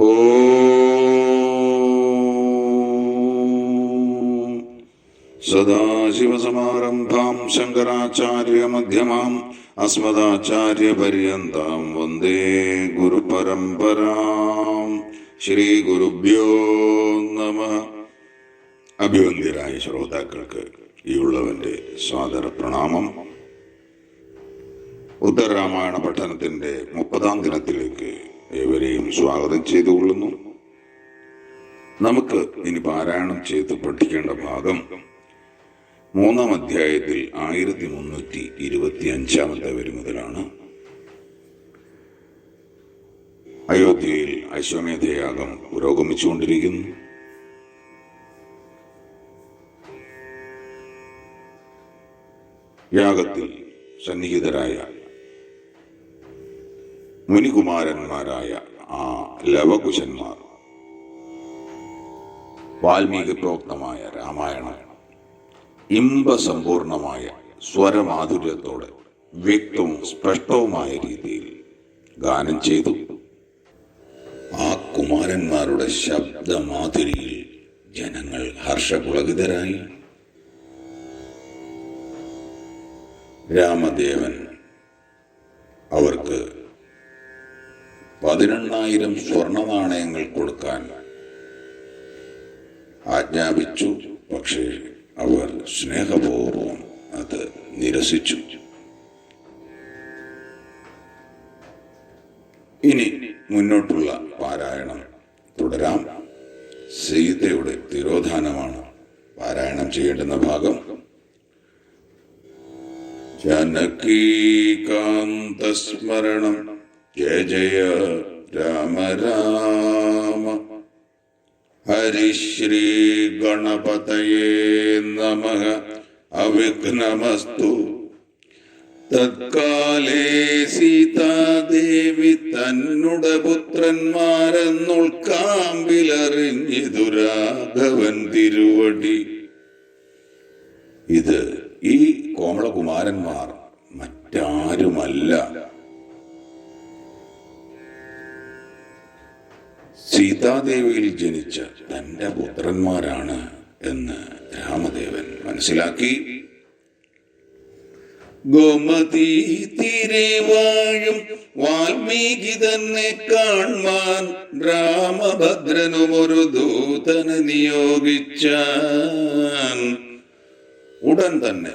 ഓം സദാശിവസമാരംഭാം ശങ്കരാചാര്യമധ്യമാം അസ്മദാചാര്യപര്യന്താം വന്ദേ ഗുരുപരമ്പരാം ശ്രീഗുരുഭ്യോ നമ അഭിവന്ദ്യരായ ശ്രോതാക്കൾക്ക് ഈ ഉള്ളവന്റെ സ്വാദര പ്രണാമം ഉത്തരരാമായണ പഠനത്തിന്റെ മുപ്പതാം ദിനത്തിലേക്ക് ഏവരെയും സ്വാഗതം ചെയ്തുകൊള്ളുന്നു. നമുക്ക് ഇനി പാരായണം ചെയ്ത് പഠിക്കേണ്ട ഭാഗം മൂന്നാം അധ്യായത്തിൽ ആയിരത്തി മുന്നൂറ്റി ഇരുപത്തി അഞ്ചാമത്തെ വരി മുതലാണ്. അയോധ്യയിൽ അശ്വമേധയാഗം പുരോഗമിച്ചുകൊണ്ടിരിക്കുന്നു. യാഗത്തിൽ സന്നിഹിതരായ മുനികുമാരന്മാരായ ആ ലവകുശന്മാർ. വാൽമീകി പ്രോക്തമായ രാമായണം ഇമ്പസമ്പൂർണമായ സ്വരമാധുര്യത്തോടെ വ്യക്തവും സ്പഷ്ടവുമായ രീതിയിൽ ഗാനം ചെയ്തു. ആ കുമാരന്മാരുടെ ശബ്ദമാധുരിയിൽ ജനങ്ങൾ ഹർഷപുളകിതരായി രാമദേവൻ അവർക്ക് പതിനെണ്ണായിരം സ്വർണ നാണയങ്ങൾ കൊടുക്കാൻ ആജ്ഞാപിച്ചു. പക്ഷേ അവർ സ്നേഹപൂർവം അത് നിരസിച്ചു. ഇനി മുന്നോട്ടുള്ള പാരായണം തുടരാം. സീതയുടെ തിരോധാനമാണ് പാരായണം ചെയ്യേണ്ടുന്ന ഭാഗം. ജനകീകാന്തസ്മരണം ജയ ജയ രാമ രാമ. ഹരിശ്രീ ഗണപതയേ നമ. അവിഘ്നമസ്തു. തത്കാലേ സീതാദേവി തന്നുട പുത്രന്മാരെന്നുൾക്കാമ്പിലറിഞ്ഞിതു രാഘവൻ തിരുവടി. ഇത് ഈ കോമളകുമാരന്മാർ മറ്റാരുമല്ല. സീതാദേവിയിൽ ജനിച്ച തന്റെ പുത്രന്മാരാണ് എന്ന് രാമദേവൻ മനസ്സിലാക്കി. ഗോമതി തിരവാഴും വാൽമീകി തന്നെ കാൺമാൻ രാമഭദ്രനും ഒരു ദൂതന് നിയോഗിച്ച ഉടൻ തന്നെ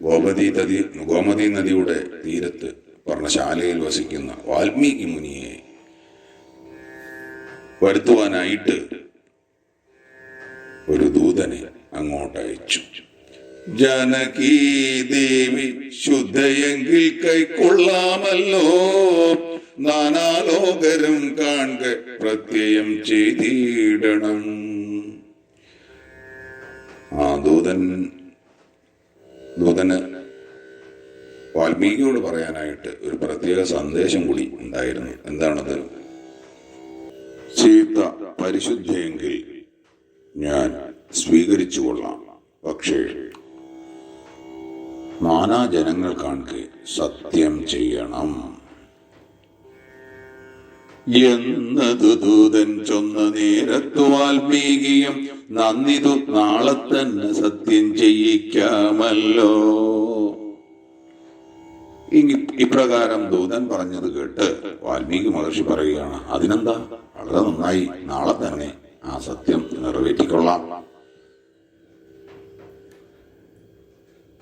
ഗോമതി നദി ഗോമതി നദിയുടെ തീരത്ത് പറഞ്ഞ ശാലയിൽ വസിക്കുന്ന വാൽമീകി മുനിയെ വരുത്തുവാനായിട്ട് ഒരു ദൂതനെ അങ്ങോട്ട് അയച്ചു. ജനകീ ദേവി ശുദ്ധയെങ്കിൽ കൈക്കൊള്ളാമല്ലോ. നാനാലോകരും കാണുക പ്രത്യയം ചെയ്തിടണം. ആ ദൂതൻ ദൂതന് വാൽമീകിയോട് പറയാനായിട്ട് ഒരു പ്രത്യേക സന്ദേശം കൂടി ഉണ്ടായിരുന്നു. എന്താണത്? സീത പരിശുദ്ധയെങ്കിൽ ഞാൻ സ്വീകരിച്ചു കൊള്ളാം പക്ഷേ നാനാ ജനങ്ങൾ കാണുക സത്യം ചെയ്യണം. എന്നതു ദൂതൻ ചൊന്ന നേരത്തു വാൽമീകിയും നന്ദിതു നാളെ തന്നെ സത്യം ചെയ്യിക്കാമല്ലോ. ഇപ്രകാരം ദൂതൻ പറഞ്ഞത് കേട്ട് വാൽമീകി മഹർഷി പറയുകയാണ് അതിനെന്താ? വളരെ നന്നായി. നാളെ തന്നെ ആ സത്യം നിറവേറ്റിക്കൊള്ളാം.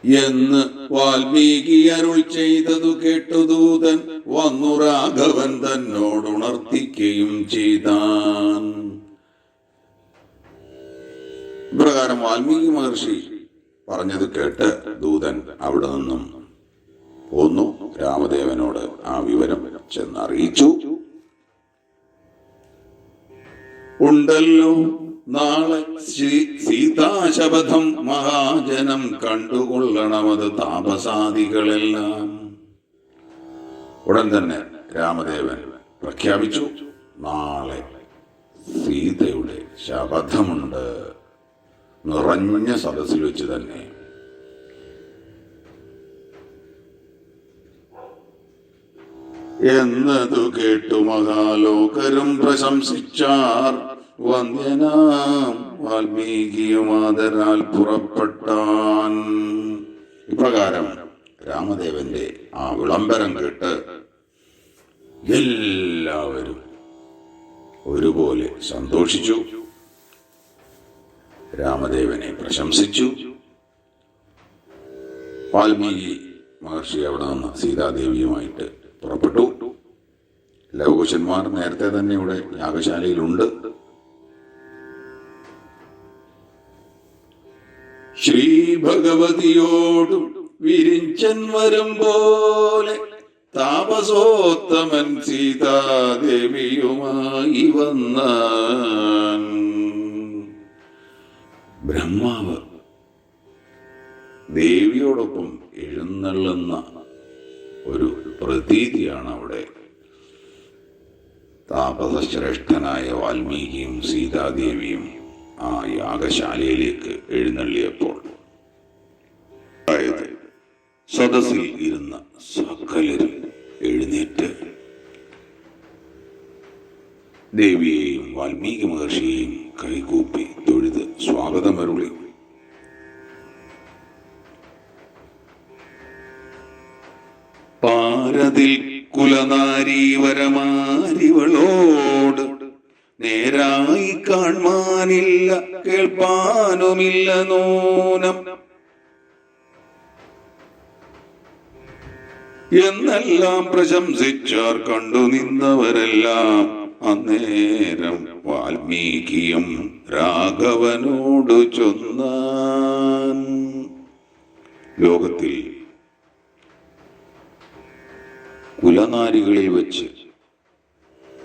എന്ന് വാൽമീകി അരുൾ ചെയ്തതു കേട്ടു ദൂതൻ വന്നു രാഘവൻ തന്നോട് ഉണർത്തിക്കുകയും ചെയ്താൻ. ഇപ്രകാരം വാൽമീകി മഹർഷി പറഞ്ഞത് കേട്ട് ദൂതൻ അവിടെ നിന്നും പോന്നു. രാമദേവനോട് ആ വിവരം ചെന്നറിയിച്ചു. ഉണ്ടല്ലോ നാളെ സീതാശപഥം മഹാജനം കണ്ടുകൊള്ളണമത് താപസാദികളെല്ലാം. ഉടൻ തന്നെ രാമദേവൻ പ്രഖ്യാപിച്ചു നാളെ സീതയുടെ ശപഥമുണ്ട്. നിറഞ്ഞ സദസ്സിൽ വെച്ച് തന്നെ എന്നതു കേട്ടു മഹാലോകരും പ്രശംസിച്ചാർ. വന്ധ്യനാം വാൽമീകിയുമാതരാൽ പുറപ്പെട്ടാൻ. ഇപ്രകാരം രാമദേവന്റെ ആ വിളംബരം കേട്ട് എല്ലാവരും ഒരുപോലെ സന്തോഷിച്ചു. രാമദേവനെ പ്രശംസിച്ചു. വാൽമീകി മഹർഷി അവിടെ നിന്ന് സീതാദേവിയുമായിട്ട് പുറപ്പെട്ടു. ലവകുശന്മാർ നേരത്തെ തന്നെ ഇവിടെ യാഗശാലയിലുണ്ട്. ശ്രീ ഭഗവതിയോടും വിരിഞ്ചൻ വരും പോലെ താപസോത്തമൻ സീതാദേവിയുമായി വന്ന ബ്രഹ്മാവ് ദേവിയോടൊപ്പം എഴുന്നള്ളുന്ന പ്രതീതിയാണ് അവിടെ താപസശ്രേഷ്ഠനായ വാൽമീകിയും സീതാദേവിയും ആ യാഗശാലയിലേക്ക് എഴുന്നള്ളിയപ്പോൾ അതായത് സദസ്സിൽ ഇരുന്ന സകലരും എഴുന്നേറ്റ് ദേവിയെയും വാൽമീകി മഹർഷിയെയും കൈകൂപ്പി തൊഴുത് സ്വാഗതമരുളി. പാരതിൽ കുലനാരീവരമാരിവളോട് നേരായി കാണാനില്ല കേൾപ്പാനുമില്ല നൂനം. എന്നെല്ലാം പ്രശംസിച്ചാർ കണ്ടു നിന്നവരെല്ലാം അന്നേരം വാൽമീകിയും രാഘവനോട് ചൊന്നാൻ. ലോകത്തിൽ കുലനാരികളിൽ വെച്ച്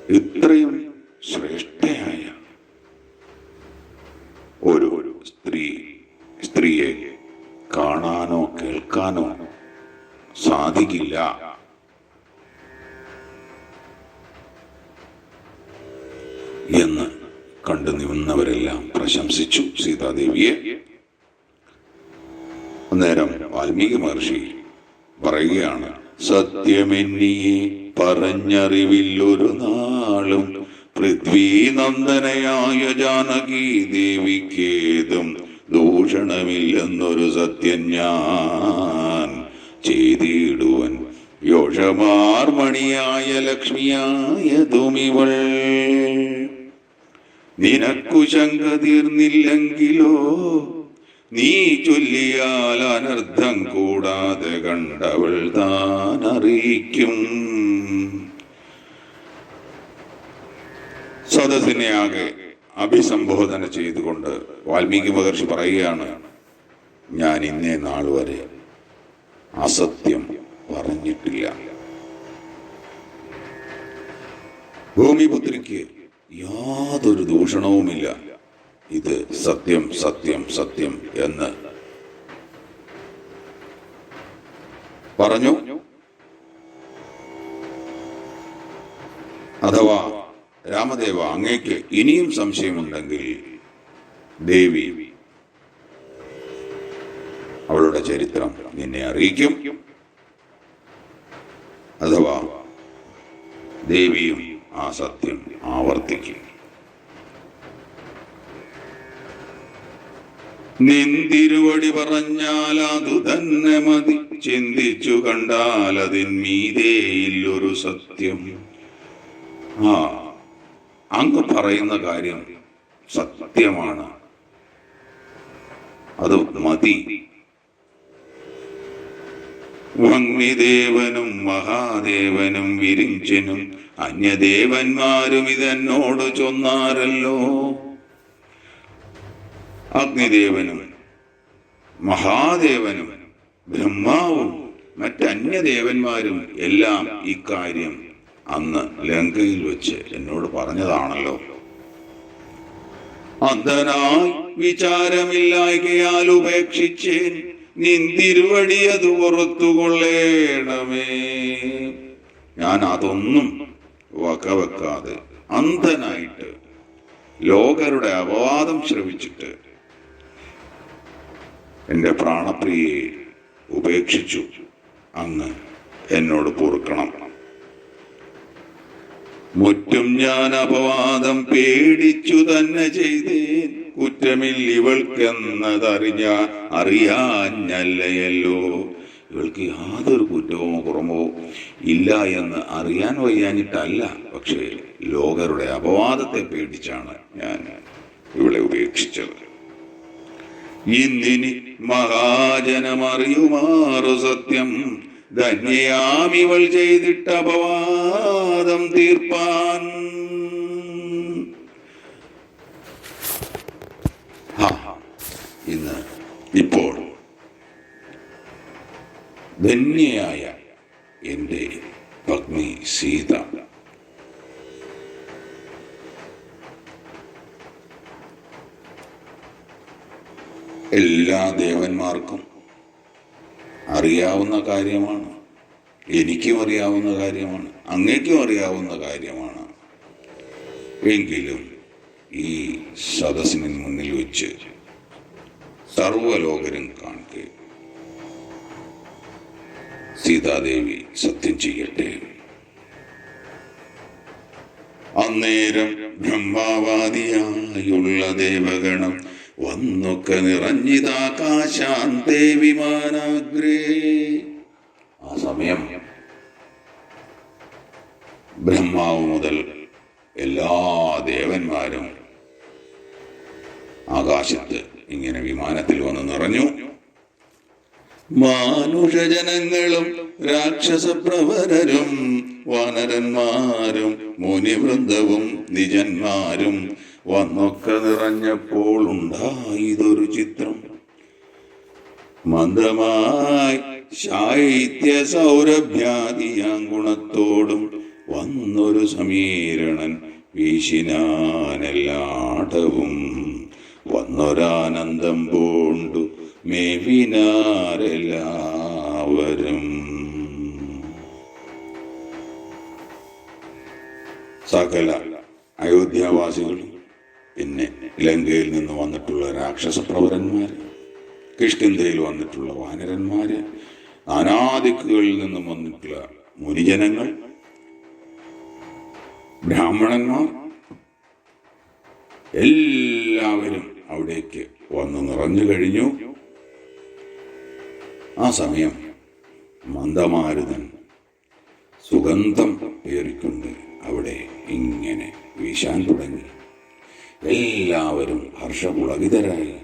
ഇത്രയും ശ്രേഷ്ഠയായ ഒരു സ്ത്രീ സ്ത്രീയെ കാണാനോ കേൾക്കാനോ സാധിക്കില്ല. എന്ന് കണ്ടു നിന്നവരെല്ലാം പ്രശംസിച്ചു സീതാദേവിയെ. അന്നേരം വാൽമീകി മഹർഷി പറയുകയാണ് സത്യമെന്നിയെ പറഞ്ഞറിവില്ലൊരു നാളും പൃഥ്വീനന്ദനയായ ജാനകി ദേവിക്കേതും ദൂഷണമില്ലെന്നൊരു സത്യം ഞാൻ ചെയ്തിടുവൻ. യോഷമാർമണിയായ ലക്ഷ്മിയായ തുമിവൾ നിനക്കു ശങ്ക തീർന്നില്ലെങ്കിലോ നീ ചൊല്ലിയാൽ അനർത്ഥം കൂടാതെ കണ്ടവൾ താൻ അറിയിക്കും സദസ്സിനെ ആകെ അഭിസംബോധന ചെയ്തുകൊണ്ട് വാൽമീകി മഹർഷി പറയുകയാണ് ഞാൻ ഇന്നേ നാൾ വരെ അസത്യം പറഞ്ഞിട്ടില്ല. ഭൂമിപുത്രിക്ക് യാതൊരു ദൂഷണവുമില്ല. ഇത് സത്യം സത്യം സത്യം എന്ന്. പറഞ്ഞു? അഥവാ രാമദേവ അങ്ങേക്ക് ഇനിയും സംശയമുണ്ടെങ്കിൽ ദേവി അവളുടെ ചരിത്രം നിന്നെ അറിയിക്കും. അഥവാ ദേവിയും ആ സത്യം ആവർത്തിക്കും. നിന്തിരുവടി പറഞ്ഞാൽ അതു തന്നെ മതി. ചിന്തിച്ചു കണ്ടാൽ അതിന്മീതേയില്ലൊരു സത്യം. ആ അങ്ങ് പറയുന്ന കാര്യം സത്യമാണ്. അത് മതി. ഭംഗിദേവനും മഹാദേവനും വിരിഞ്ചനും അന്യദേവന്മാരും ഇതെന്നോട് ചൊന്നാരല്ലോ. അഗ്നിദേവനും മഹാദേവനും ബ്രഹ്മാവും മറ്റന്യദേവന്മാരും എല്ലാം ഇക്കാര്യം അന്ന് ലങ്കയിൽ വെച്ച് എന്നോട് പറഞ്ഞതാണല്ലോ. അന്ധനായി വിചാരമില്ലായ്കയാൽ ഉപേക്ഷിച്ചേൻ നിന്തിരുവടിയത് പുറത്തുകൊള്ളേണമേ. ഞാൻ അതൊന്നും വകവെക്കാതെ അന്ധനായിട്ട് ലോകരുടെ അപവാദം ശ്രവിച്ചിട്ട് എന്റെ പ്രാണപ്രിയെ ഉപേക്ഷിച്ചു. അങ്ങ് എന്നോട് പൊറുക്കണം. മുറ്റും ഞാൻ അപവാദം പേടിച്ചു തന്നെ ചെയ്തേൻ. കുറ്റമിൽ ഇവൾക്കെന്നതറിഞ്ഞ അറിയാഞ്ഞല്ലയല്ലോ. ഇവൾക്ക് യാതൊരു കുറ്റമോ കുറമോ ഇല്ല എന്ന് അറിയാൻ വയ്യാഞ്ഞിട്ടല്ല. പക്ഷേ ലോകരുടെ അപവാദത്തെ പേടിച്ചാണ് ഞാൻ ഇവളെ ഉപേക്ഷിച്ചത്. ഇന്നിനി മഹാജനമറിയുമാറു സത്യം. ധന്യയാമിവൾ ചെയ്തിട്ട അപവാദം തീർപ്പാൻ. ഇന്ന് ഇപ്പോൾ ധന്യയായ എന്റെ പത്നി സീത. എല്ലാ ദേവന്മാർക്കും അറിയാവുന്ന കാര്യമാണ്. എനിക്കും അറിയാവുന്ന കാര്യമാണ്. അങ്ങേക്കും അറിയാവുന്ന കാര്യമാണ്. എങ്കിലും ഈ സദസ്സിന് മുന്നിൽ വെച്ച് സർവലോകരും കാണുക. സീതാദേവി സത്യം ചെയ്യട്ടെ. അന്നേരം ബ്രഹ്മാവാദിയായുള്ള ദേവഗണം വന്നൊക്കെ നിറഞ്ഞിതാകാശാന്തേ വിമാനാഗ്രേ ആ സമയം ബ്രഹ്മാവ് മുതൽ എല്ലാ ദേവന്മാരും ആകാശത്ത് ഇങ്ങനെ വിമാനത്തിൽ വന്ന് നിറഞ്ഞു. മാനുഷജനങ്ങളും രാക്ഷസപ്രവരരും വാനരന്മാരും മുനിവൃന്ദവും നിജന്മാരും വന്നൊക്കെ നിറഞ്ഞപ്പോൾ ഉണ്ടായതൊരു ചിത്രം. മന്ദമായി ശൈത്യ സൗരഭ്യാദിയാം ഗുണത്തോടും വന്നൊരു സമീരണൻ വീശിനാനെല്ലാടവും. വന്നൊരാനന്ദം പൂണ്ടു മേവിനാരെല്ലാവരും. സകല അയോധ്യാവാസികളും പിന്നെ ലങ്കയിൽ നിന്ന് വന്നിട്ടുള്ള രാക്ഷസ പ്രവരന്മാർ കിഷ്കിന്ധയിൽ വന്നിട്ടുള്ള വാനരന്മാർ നാനാദിക്കുകളിൽ നിന്നും വന്നിട്ടുള്ള മുനിജനങ്ങൾ ബ്രാഹ്മണന്മാർ എല്ലാവരും അവിടേക്ക് വന്ന് നിറഞ്ഞു കഴിഞ്ഞു. ആ സമയം മന്ദമാരുതൻ സുഗന്ധം ഏറിക്കൊണ്ട് അവിടെ ഇങ്ങനെ വീശാൻ തുടങ്ങി. എല്ലാവരും ഹർഷപുളകിതരായി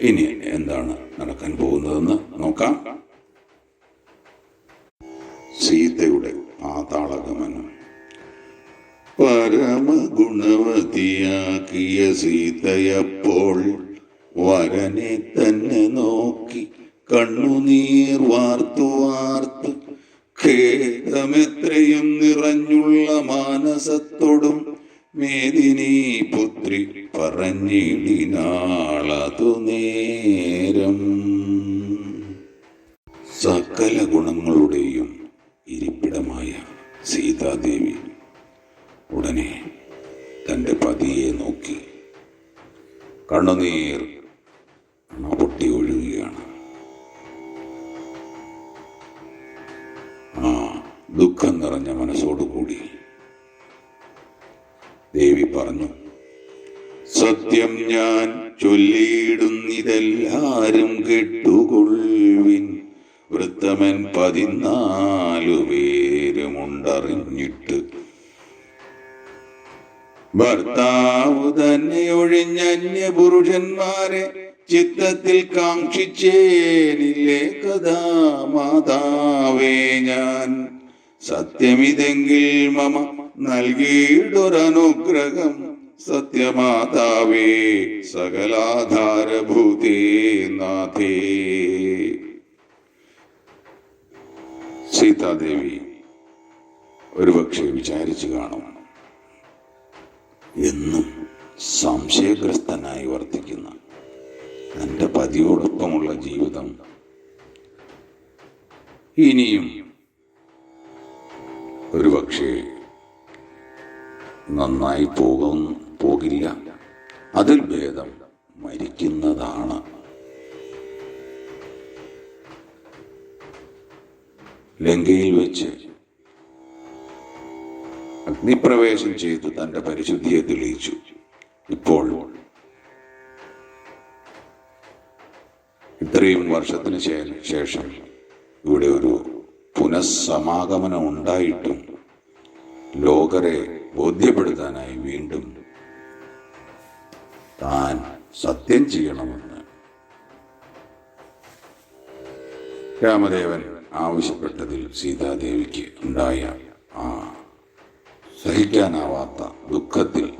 ഇനി എന്താണ് നടക്കാൻ പോകുന്നതെന്ന് നോക്കാം. സീതയുടെ പാതാളഗമനം. പരമഗുണവതിയാക്കിയ സീതയപ്പോൾ വരനെ തന്നെ നോക്കി കണ്ണുനീർ വാർത്തു വാർത്ത് ഖേദമെത്രയും നിറഞ്ഞുള്ള മാനസത്തോടും മേദിനി പുത്രി പറഞ്ഞിടിനാളതു നേരം. സകല ഗുണങ്ങളുടെയും ഇരിപ്പിടമായ സീതാദേവി ഉടനെ തന്റെ പതിയെ നോക്കി കണ്ണുനീർ ദുഃഖം നിറഞ്ഞ മനസ്സോടുകൂടി. ദേവി പറഞ്ഞു സത്യം ഞാൻ ചൊല്ലിയിടുന്നിതെല്ലാരും കെട്ടുകൊള്ളുവിൻ. വൃത്തമൻ പതിനാലു പേരുമുണ്ടറിഞ്ഞിട്ട്. ഭർത്താവ് തന്നെ ഒഴിഞ്ഞന്യ പുരുഷന്മാരെ ചിത്തത്തിൽ കാക്ഷിച്ചേനില്ലേ കഥാ മാതാവേ ഞാൻ. സത്യമിതെങ്കിൽ മമ നൽകിയിടൊരനുഗ്രഹം സത്യമാതാവേ സകലാധാരഭൂതേ നാഥേ. സീതാദേവി ഒരുപക്ഷെ വിചാരിച്ചു കാണും. എന്നും സംശയഗ്രസ്തനായി വർത്തിക്കുന്ന തന്റെ പതിയോടൊപ്പമുള്ള ജീവിതം ഇനിയും ഒരുപക്ഷെ നന്നായി പോകും പോകില്ല. അതിൽ ഭേദം മരിക്കുന്നതാണ്. ലങ്കയിൽ വെച്ച് അഗ്നിപ്രവേശം ചെയ്ത് തന്റെ പരിശുദ്ധിയെ തെളിയിച്ചു. ഇപ്പോൾ ഇത്രയും വർഷത്തിന് ശേഷം ഇവിടെ ഒരു പുനഃസമാഗമനം ഉണ്ടായിട്ടും ലോകരെ ബോധ്യപ്പെടുത്താനായി വീണ്ടും താൻ സത്യം ചെയ്യണമെന്ന് രാമദേവൻ ആവശ്യപ്പെട്ടതിൽ സീതാദേവിക്ക് ഉണ്ടായ ആ സഹിക്കാനാവാത്ത ദുഃഖത്തിൽ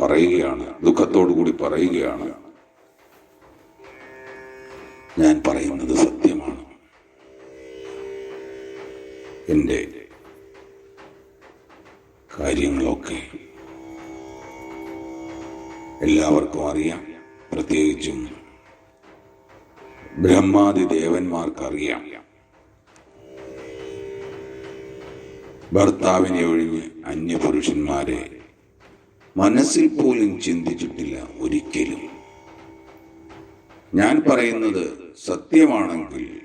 പറയുകയാണ് ദുഃഖത്തോടു കൂടി പറയുകയാണ്. ഞാൻ പറയുന്നത് സത്യമാണ്. എന്റെ കാര്യങ്ങളൊക്കെ എല്ലാവർക്കും അറിയാം പ്രത്യേകിച്ചും ബ്രഹ്മാതി ദേവന്മാർക്കറിയാം ഭർത്താവിനെ ഒഴിഞ്ഞ് അന്യപുരുഷന്മാരെ മനസ്സിൽ പോലും ചിന്തിച്ചിട്ടില്ല ഒരിക്കലും. ഞാൻ പറയുന്നത് സത്യമാണെങ്കിൽ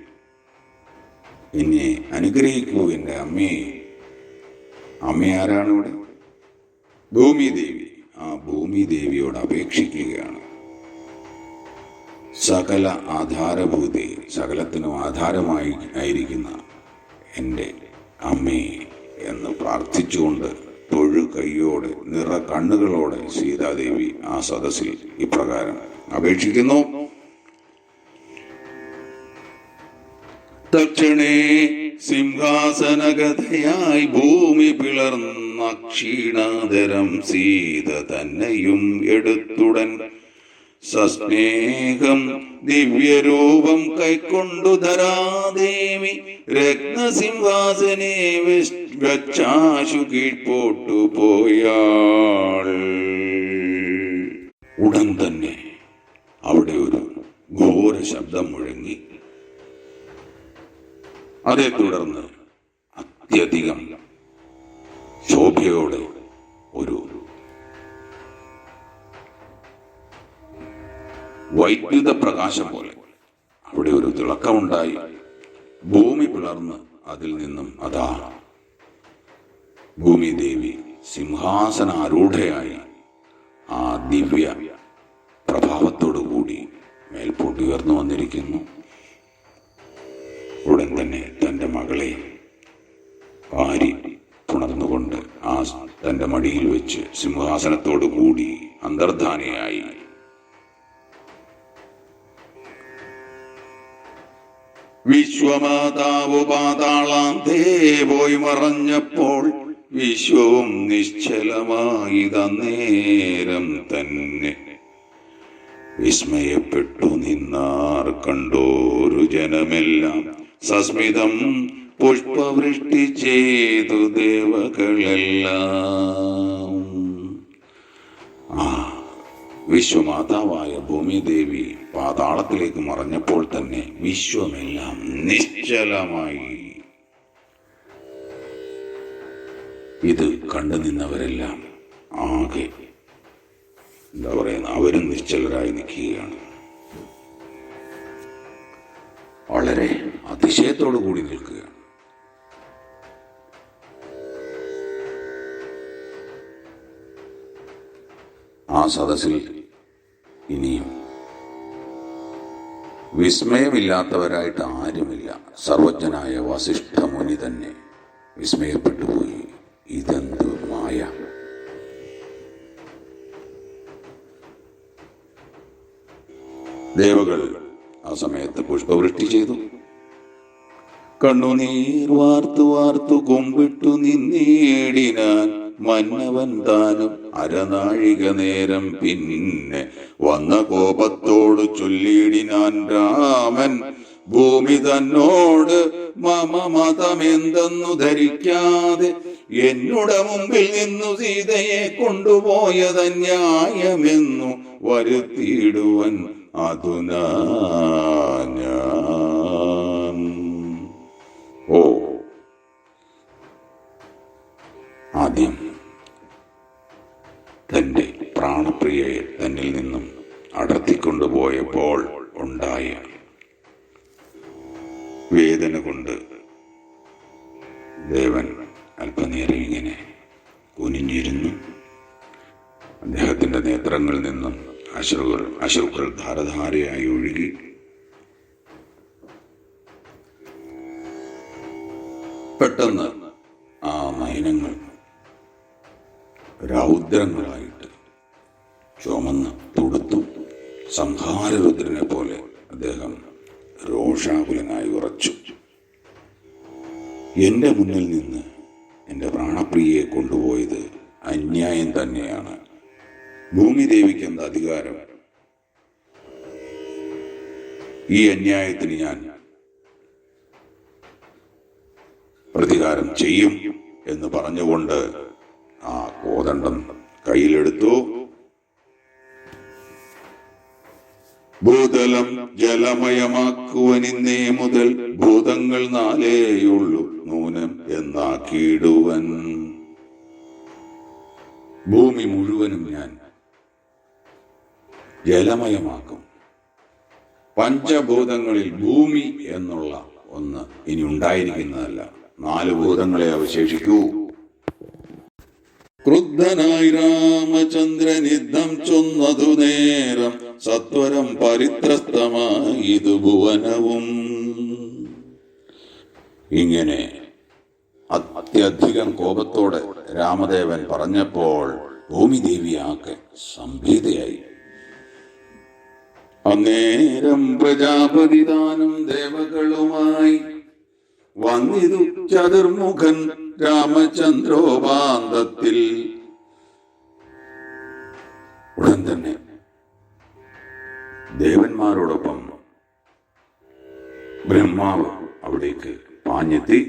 എന്നെ അനുഗ്രഹിക്കൂ എന്റെ അമ്മയെ. അമ്മ ആരാണ് ഇവിടെ ഭൂമി ദേവി. ആ ഭൂമി ദേവിയോട് അപേക്ഷിക്കുകയാണ്. സകല ആധാരഭൂതി സകലത്തിനും ആധാരമായി ആയിരിക്കുന്ന എന്റെ അമ്മയെ എന്ന് പ്രാർത്ഥിച്ചുകൊണ്ട് തൊഴു കൈയോടെ നിറ കണ്ണുകളോടെ സീതാദേവി ആ സദസ്സിൽ ഇപ്രകാരം അപേക്ഷിക്കുന്നു. ദക്ഷിണേ സിംഹാസനഗതയായി ഭൂമി പിളർന്ന ക്ഷീണാതരം സീത തന്നെയും എടുത്തുടൻ. സസ്നേഹം ദിവ്യരൂപം കൈക്കൊണ്ടു ധരാദേവി രത്നസിംഹാസനെ വച്ചാശു കീഴ്പോട്ടു പോയാൾ. ഉടൻ തന്നെ അവിടെ ഒരു ഘോര ശബ്ദം മുഴങ്ങി. അതേ തുടർന്ന് അത്യധികം ശോഭയോടെ ഒരു വൈദ്യുത പ്രകാശം പോലെ അവിടെ ഒരു തിളക്കമുണ്ടായി. ഭൂമി പിളർന്ന് അതിൽ നിന്നും അതാ ഭൂമി ദേവി സിംഹാസന ആരൂഢയായി ആ ദിവ്യ പ്രഭാവത്തോടു കൂടി മേൽപോട്ട് ഉയർന്നു വന്നിരിക്കുന്നു. ഉടൻ തന്നെ തന്റെ മകളെ വാരി പുണർന്നുകൊണ്ട് ആ തന്റെ മടിയിൽ വെച്ച് സിംഹാസനത്തോടു കൂടി അന്തർധാനയായി. വിശ്വമാതാവ് പാതാളാം പോയി മറഞ്ഞപ്പോൾ വിശ്വവും നിശ്ചലമായി തന്നേരം തന്നെ. വിസ്മയപ്പെട്ടു നിന്നാർ കണ്ടോരു ജനമെല്ലാം. സസ്മിതം പുഷ്പവൃഷ്ടി ചെയ്തു ദേവകളെല്ലാം. ആ വിശ്വമാതാവായ ഭൂമിദേവി പാതാളത്തിലേക്ക് മറഞ്ഞപ്പോൾ തന്നെ വിശ്വമെല്ലാം നിശ്ചലമായി. ഇത് കണ്ടു നിന്നവരെല്ലാം ആകെ എന്താ പറയുന്ന അവരും നിശ്ചലരായി നിൽക്കുകയാണ്. വളരെ അതിശയത്തോടു കൂടി നിൽക്കുകയാണ് ആ സദസ്സിൽ ഇനിയും വിസ്മയമില്ലാത്തവരായിട്ട് ആരുമില്ല. സർവജ്ഞനായ വസിഷ്ഠ മുനി തന്നെ വിസ്മയപ്പെട്ടു പോയി. ഇതെന്ത് മായ. ദേവകൾ ആ സമയത്ത് പുഷ്പവൃഷ്ടി ചെയ്തു. കണ്ണുനീർ വാർത്തു വാർത്തു കൊമ്പിട്ടു നിന്നേടിനാൻ മന്നവൻ താനും അരനാഴിക നേരം പിന്നെ വന്ന കോപത്തോട് ചൊല്ലിയിടിനാൻ രാമൻ. ഭൂമി തന്നോട് മമ മതമെന്തെന്നു ധരിക്കാതെ എന്നുടെ മുമ്പിൽ നിന്നു സീതയെ കൊണ്ടുപോയത് ന്യായമെന്നു വരുത്തിയിടുവൻ അതുനാ ഓ. ആദ്യം തന്റെ പ്രാണപ്രിയയെ തന്നിൽ നിന്നും അടർത്തിക്കൊണ്ടുപോയപ്പോൾ ഉണ്ടായ വേദന കൊണ്ട് ദേവൻ അല്പനേരം ഇങ്ങനെ കുനിഞ്ഞിരുന്നു. അദ്ദേഹത്തിന്റെ നേത്രങ്ങളിൽ നിന്നും അശ്രുകൾ അശ്രുക്കൾ ധാരധാരയായി ഒഴുകി. പെട്ടെന്ന് ആ നയനങ്ങൾ രൗദ്രങ്ങളായിട്ട് ചുമന്ന് തുടുത്തു. സംഹാരരുദ്രനെ പോലെ അദ്ദേഹം രോഷാകുലനായി ഉറച്ചു. എന്റെ മുന്നിൽ നിന്ന് എന്റെ പ്രാണപ്രിയയെ കൊണ്ടുപോയത് അന്യായം തന്നെയാണ്. ഭൂമിദേവിക്ക് എന്താ അധികാരം ഈ അന്യായത്തിന് ഞാൻ ചെയ്യും എന്ന് പറഞ്ഞുകൊണ്ട് ആ കോദണ്ഡം കയ്യിലെടുത്തു. ഭൂതലം ജലമയമാക്കുവനിന്നേ മുതൽ ഭൂതങ്ങൾ നാലേയുള്ളൂ നൂനം എന്നാക്കിയിടുവൻ. ഭൂമി മുഴുവനും ഞാൻ ജലമയമാക്കും. പഞ്ചഭൂതങ്ങളിൽ ഭൂമി എന്നുള്ള ഒന്ന് ഇനി ഉണ്ടായിരിക്കുന്നതല്ല. നാല് ഭൂതങ്ങളെ അവശേഷിക്കൂ. ക്രുദ്ധനായി രാമചന്ദ്രൻ യുദ്ധം ചൊന്നതു നേരം സത്വരം പരിത്രസ്തമായി ഇത് ഭുവനവും. ഇങ്ങനെ അത്യധികം കോപത്തോടെ രാമദേവൻ പറഞ്ഞപ്പോൾ ഭൂമിദേവിയാകെ സംഭീതയായി. അന്നേരം പ്രജാപതിദാനം ദേവകളുമായി വന്നിതു ചതുർമുഖൻ രാമചന്ദ്രോപാന്തത്തിൽ. ഉടൻ തന്നെ ദേവന്മാരോടൊപ്പം ബ്രഹ്മാവ് അവിടേക്ക് പാഞ്ഞെത്തി.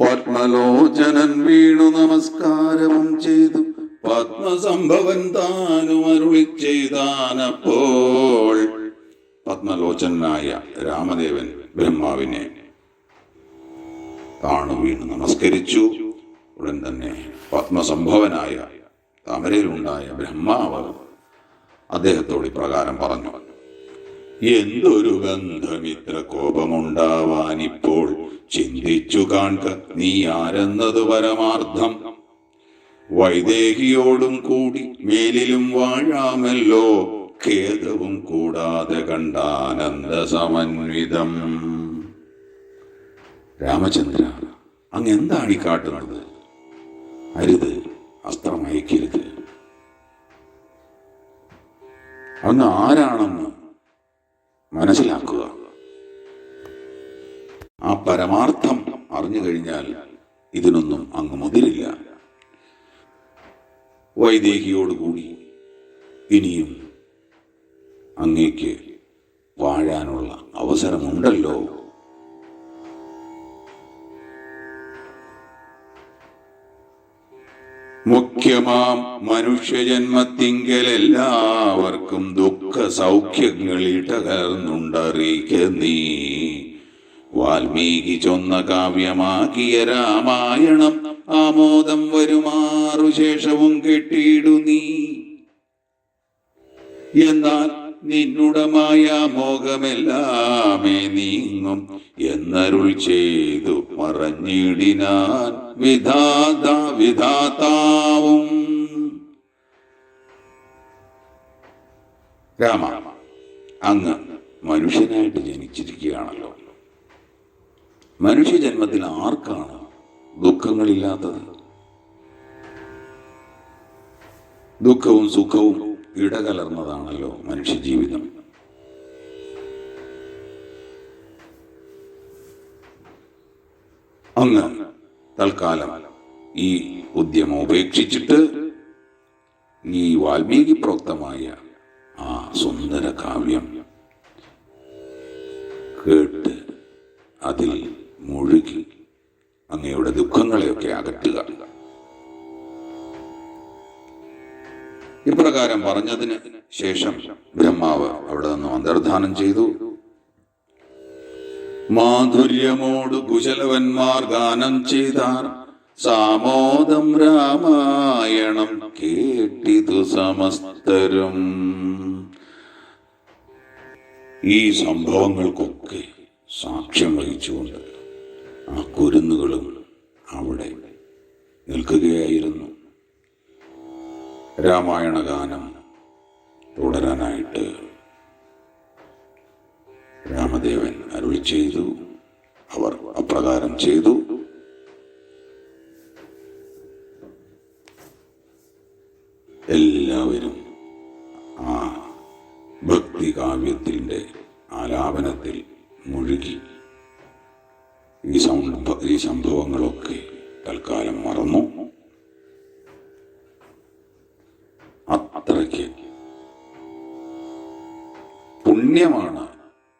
പത്മലോചനൻ വീണു നമസ്കാരവും ചെയ്തു. പത്മസംഭവൻ താനും അരുളി ചെയ്താനപ്പോൾ പത്മലോചനായ രാമദേവൻ ബ്രഹ്മാവിനെ താണു വീണ് നമസ്കരിച്ചു. ഉടൻ തന്നെ പത്മസംഭവനായ താമരയിലുണ്ടായ ബ്രഹ്മാവ് അദ്ദേഹത്തോട് ഇപ്രകാരം പറഞ്ഞു എന്തൊരു ബന്ധമിത്ര കോപമുണ്ടാവാനിപ്പോൾ ചിന്തിച്ചു കാണുക നീ ആരെന്നത് പരമാർത്ഥം? വൈദേഹിയോടും കൂടി മേലിലും വാഴാമല്ലോ. ഖേദവും കൂടാതെ കണ്ടാനന്ദ സമന്വിതം രാമചന്ദ്ര അങ്ങ് എന്താണ് ഈ കാട്ടുന്നത് അരുത് അസ്ത്രം അങ്ങ് ആരാണെന്ന് മനസ്സിലാക്കുക. ആ പരമാർത്ഥം അറിഞ്ഞു കഴിഞ്ഞാൽ ഇതിനൊന്നും അങ്ങ് മുതിരില്ല. വൈദേഹിയോടുകൂടി ഇനിയും അങ്ങേക്ക് വാഴാനുള്ള അവസരമുണ്ടല്ലോ. മുഖ്യമാം മനുഷ്യജന്മത്തിങ്കലെല്ലാവർക്കും ദുഃഖ സൗഖ്യങ്ങൾ ഇടകർന്നുണ്ടറിയിക്ക നീ. വാൽമീകി ചൊന്ന കാവ്യമാക്കിയ രാമായണം ആമോദം വരുമാറു ശേഷവും കെട്ടിയിടു നീ. എന്നാൽ നിന്നുടമായ മോഹമെല്ലാമേ നീങ്ങും എന്നരുൾ ചെയ്തു മറഞ്ഞിടിനാൻ വിധാത വിധാതാവും. രാമ അങ്ങ് മനുഷ്യനായിട്ട് ജനിച്ചിരിക്കുകയാണല്ലോ. മനുഷ്യ ജന്മത്തിൽ ആർക്കാണ് ദുഃഖങ്ങളില്ലാത്തത്. ദുഃഖവും സുഖവും ഇടകലർന്നതാണല്ലോ മനുഷ്യജീവിതം. അങ്ങ് തൽക്കാലം ഈ ഉദ്യമം ഉപേക്ഷിച്ചിട്ട് ഈ വാൽമീകി പ്രോക്തമായ ആ സുന്ദര കാവ്യം കേട്ട് അതിൽ മുഴുകി. അങ്ങയുടെ ദുഃഖങ്ങളെയൊക്കെ അകറ്റുക. ഇപ്രകാരം പറഞ്ഞതിന് ശേഷം ബ്രഹ്മാവ് അവിടെ നിന്ന് അന്തർധാനം ചെയ്തു. മാധുര്യമോട് കുശലവന്മാർ ഗാനം ചെയ്താർ. സാമോദം രാമായണം കേട്ടിതു സമസ്തരും. ഈ സംഭവങ്ങൾക്കൊക്കെ സാക്ഷ്യം വഹിച്ചുകൊണ്ട് കുരുന്നുകളും അവിടെ നിൽക്കുകയായിരുന്നു. രാമായണ ഗാനം തുടരാനായിട്ട് രാമദേവൻ അരുളി ചെയ്തു. അവർ അപ്രകാരം ചെയ്തു. എല്ലാവരും ആ ഭക്തി കാവ്യത്തിന്റെ ആലാപനത്തിൽ മുഴുകി. ഈ സംഭ ഈ സംഭവങ്ങളൊക്കെ തൽക്കാലം മറന്നു. അത്രയ്ക്ക്. പുണ്യമാണ്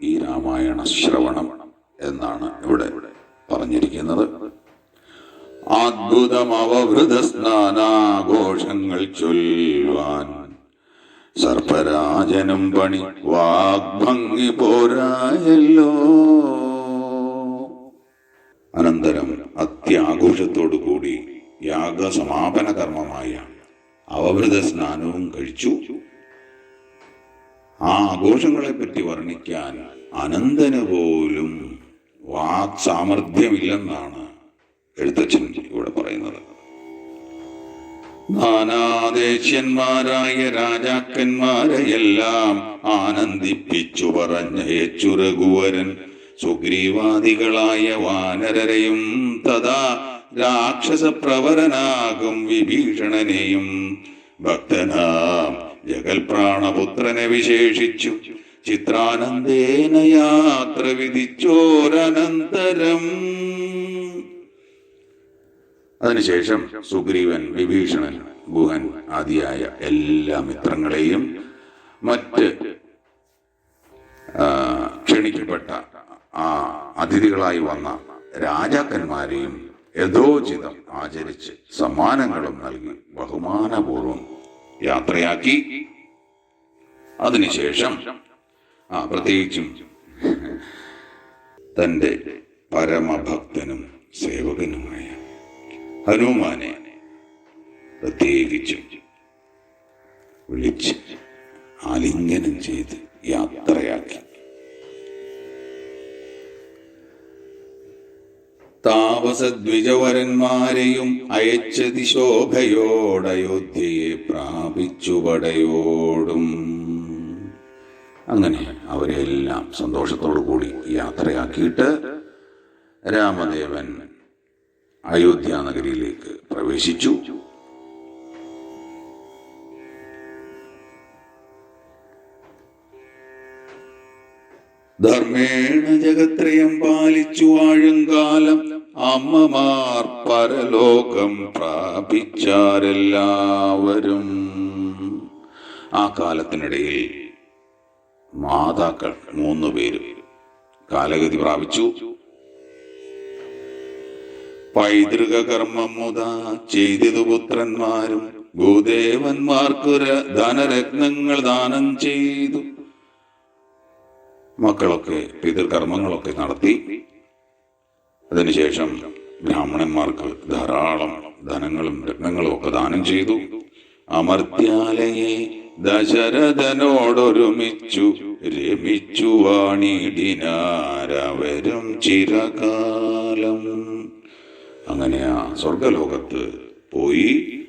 ഈ രാമായണ ശ്രവണം എന്നാണ് ഇവിടെ പറഞ്ഞിരിക്കുന്നത്. അത്ഭുതം അദ്ഭുതമവഭൃത സ്നാനാഘോഷങ്ങൾ ചൊല്ലുവാൻ സർപ്പരാജനും പണി വാഗ്ഭംഗി പോരായല്ലോ. അനന്തരം അത്യാഘോഷത്തോടു കൂടി യാഗസമാപന കർമ്മമായ അവഭൃത സ്നാനവും കഴിച്ചു. ആ ആഘോഷങ്ങളെ പറ്റി വർണിക്കാൻ അനന്തന് പോലും വാക് സാമർഥ്യമില്ലെന്നാണ് എഴുത്തച്ഛൻ ഇവിടെ പറയുന്നത്. നാനാദേശന്മാരായ രാജാക്കന്മാരെയെല്ലാം ആനന്ദിപ്പിച്ചു പറഞ്ഞ യേച്ചുരഘുവരൻ സുഗ്രീവാദികളായ വാനരരെയും തഥാ രാക്ഷസപ്രവരനാകും വിഭീഷണനെയും. ഭക്തനാം ജഗൽപ്രാണപുത്രനെ വിശേഷിച്ചു. ചിത്രാനന്ദേന യാത്ര വിധിച്ചോരനന്തരം. അതിനുശേഷം സുഗ്രീവൻ വിഭീഷണൻ ഗുഹൻ ആദിയായ എല്ലാ മിത്രങ്ങളെയും മറ്റ് ക്ഷണിക്കപ്പെട്ട ആ അതിഥികളായി വന്ന രാജാക്കന്മാരെയും യഥോചിതം ആചരിച്ച് സമ്മാനങ്ങളും നൽകി ബഹുമാനപൂർവം യാത്രയാക്കി. അതിനുശേഷം ആ പ്രത്യേകിച്ചും തന്റെ പരമഭക്തനും സേവകനുമായ ഹനുമാനെ പ്രത്യേകിച്ചും വിളിച്ച് ആലിംഗനം ചെയ്ത് യാത്രയാക്കി. താപസദ്വിജവരന്മാരെയും അയച്ചതി ശോഭയോടയോധ്യയെ പ്രാപിച്ചു പടയോടും അങ്ങനെ അവരെല്ലാം സന്തോഷത്തോടു കൂടി യാത്രയാക്കിയിട്ട് രാമദേവൻ അയോധ്യ നഗരിയിലേക്ക് പ്രവേശിച്ചു. ധർമ്മേണ ജഗത്രയം പാലിച്ചു വാഴും കാലം അമ്മമാർ പരലോകം പ്രാപിച്ചാരെല്ലാവരും. ആ കാലത്തിനിടയിൽ മാതാക്കൾ മൂന്നു പേര് കാലഗതി പ്രാപിച്ചു. പൈതൃക കർമ്മം മുത ചെയ്തതു പുത്രന്മാരും ഭൂദേവന്മാർക്കു ധനരത്നങ്ങൾ ദാനം ചെയ്തു. മക്കളൊക്കെ പിതൃകർമ്മങ്ങളൊക്കെ നടത്തി. അതിനുശേഷം ബ്രാഹ്മണന്മാർക്ക് ധാരാളം ധനങ്ങളും രത്നങ്ങളും ഒക്കെ ദാനം ചെയ്തു. അമർത്യാലയെ ദശരഥനോടൊരുമിച്ചു. രമിച്ചു വാണിടിനാരവരും ചിരകാലം. അങ്ങനെ ആ സ്വർഗലോകത്ത് പോയി.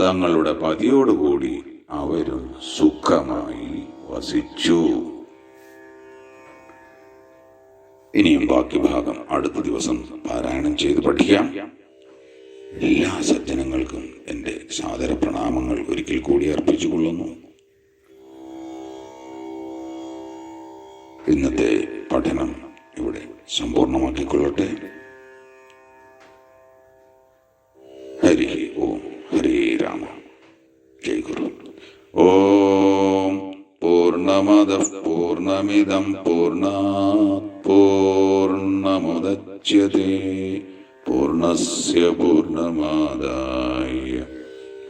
തങ്ങളുടെ പതിയോടുകൂടി അവരും സുഖമായി വസിച്ചു. ഇനിയും ബാക്കി ഭാഗം അടുത്ത ദിവസം പാരായണം ചെയ്ത് പഠിക്കാം. എല്ലാ സജ്ജനങ്ങൾക്കും എന്റെ സാദര പ്രണാമങ്ങൾ ഒരിക്കൽ കൂടി അർപ്പിച്ചുകൊള്ളുന്നു. ഇന്നത്തെ പഠനം ഇവിടെ സമ്പൂർണമാക്കിക്കൊള്ളട്ടെ ഹരി ഓം ഹരേ രാമ. ജയ് ഗുരു. ഓം പൂർണമദ പൂർണമിതം പൂർണാത് पूर्णमुदच्यते। पूर्णस्य पूर्णमादाय।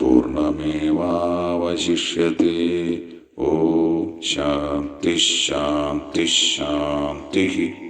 पूर्णमेवावशिष्यते। ॐ शान्तिः शान्तिः शान्तिः।